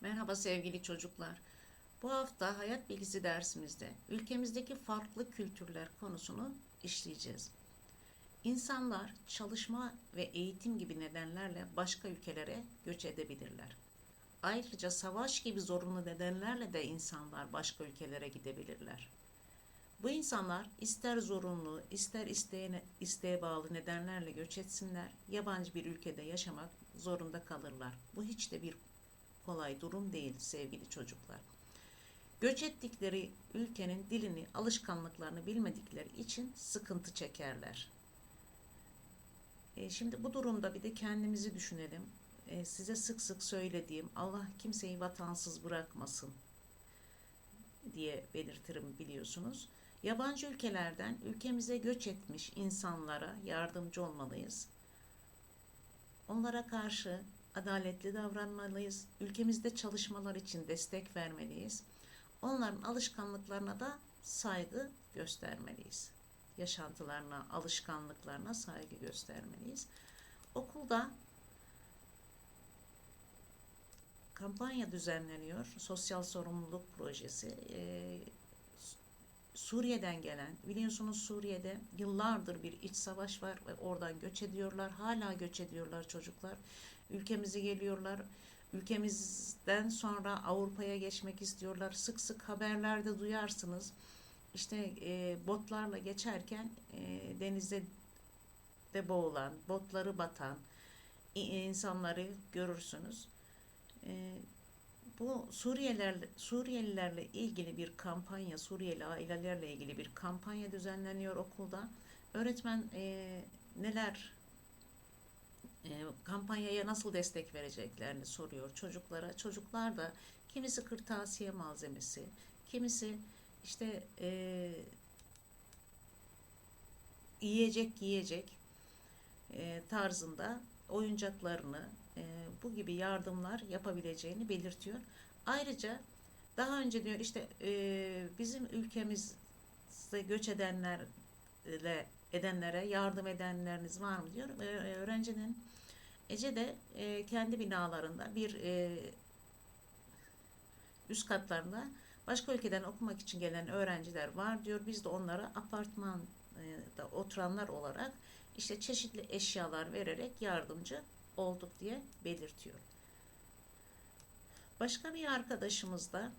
Merhaba sevgili çocuklar. Bu hafta hayat bilgisi dersimizde ülkemizdeki farklı kültürler konusunu işleyeceğiz. İnsanlar çalışma ve eğitim gibi nedenlerle başka ülkelere göç edebilirler. Ayrıca savaş gibi zorunlu nedenlerle de insanlar başka ülkelere gidebilirler. Bu insanlar ister zorunlu, ister isteğine, isteğe bağlı nedenlerle göç etsinler, yabancı bir ülkede yaşamak zorunda kalırlar. Bu hiç de bir kolay durum değil sevgili çocuklar. Göç ettikleri ülkenin dilini, alışkanlıklarını bilmedikleri için sıkıntı çekerler. E, şimdi bu durumda bir de kendimizi düşünelim. E, size sık sık söylediğim Allah kimseyi vatansız bırakmasın diye belirtirim biliyorsunuz. Yabancı ülkelerden ülkemize göç etmiş insanlara yardımcı olmalıyız. Onlara karşı adaletli davranmalıyız. Ülkemizde çalışmalar için destek vermeliyiz. Onların alışkanlıklarına da saygı göstermeliyiz. Yaşantılarına, alışkanlıklarına saygı göstermeliyiz. Okulda kampanya düzenleniyor. Sosyal sorumluluk projesi. Ee, Suriye'den gelen, biliyorsunuz Suriye'de yıllardır bir iç savaş var ve oradan göç ediyorlar. Hala göç ediyorlar çocuklar. Ülkemize geliyorlar. Ülkemizden sonra Avrupa'ya geçmek istiyorlar. Sık sık haberlerde duyarsınız. İşte e, botlarla geçerken e, denizde de boğulan, botları batan insanları görürsünüz. E, bu Suriyeliler, Suriyelilerle ilgili bir kampanya, Suriyeli ailelerle ilgili bir kampanya düzenleniyor okulda. Öğretmen e, neler kampanyaya nasıl destek vereceklerini soruyor çocuklara. Çocuklar da kimisi kırtasiye malzemesi, kimisi işte e, yiyecek yiyecek e, tarzında oyuncaklarını e, bu gibi yardımlar yapabileceğini belirtiyor. Ayrıca daha önce diyor işte e, bizim ülkemizde göç edenlerle edenlere yardım edenleriniz var mı diyor. E, öğrencinin Ece de e, kendi binalarında bir e, üst katlarında başka ülkeden okumak için gelen öğrenciler var diyor. Biz de onlara apartmanda oturanlar olarak işte çeşitli eşyalar vererek yardımcı olduk diye belirtiyor. Başka bir arkadaşımız da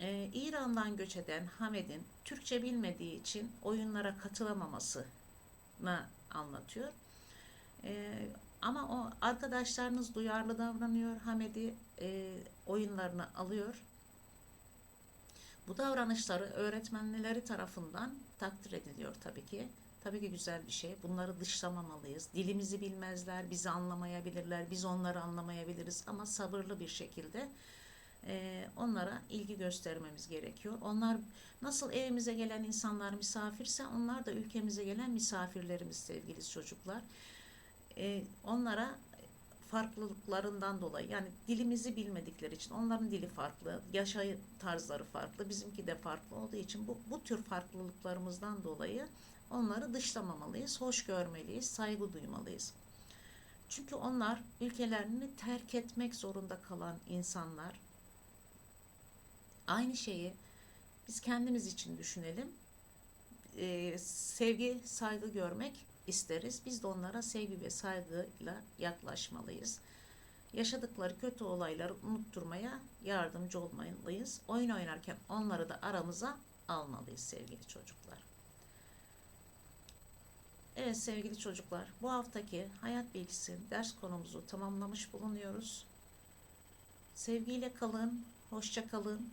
e, İran'dan göç eden Hamed'in Türkçe bilmediği için oyunlara katılamamasını anlatıyor. E, ama o arkadaşlarınız duyarlı davranıyor. Hamed'i e, oyunlarına alıyor. Bu davranışları öğretmenleri tarafından takdir ediliyor tabii ki. Tabii ki güzel bir şey. Bunları dışlamamalıyız. Dilimizi bilmezler, bizi anlamayabilirler, biz onları anlamayabiliriz ama sabırlı bir şekilde e, onlara ilgi göstermemiz gerekiyor. Onlar nasıl evimize gelen insanlar misafirse onlar da ülkemize gelen misafirlerimiz sevgili çocuklar. E, onlara farklılıklarından dolayı yani dilimizi bilmedikleri için onların dili farklı, yaşay tarzları farklı, bizimki de farklı olduğu için bu, bu tür farklılıklarımızdan dolayı onları dışlamamalıyız, hoş görmeliyiz, saygı duymalıyız. Çünkü onlar ülkelerini terk etmek zorunda kalan insanlar. Aynı şeyi biz kendimiz için düşünelim. Ee, sevgi, saygı görmek isteriz. Biz de onlara sevgi ve saygıyla yaklaşmalıyız. Yaşadıkları kötü olayları unutturmaya yardımcı olmalıyız. Oyun oynarken onları da aramıza almalıyız sevgili çocuklar. Evet sevgili çocuklar, bu haftaki hayat bilgisi ders konumuzu tamamlamış bulunuyoruz. Sevgiyle kalın, hoşça kalın,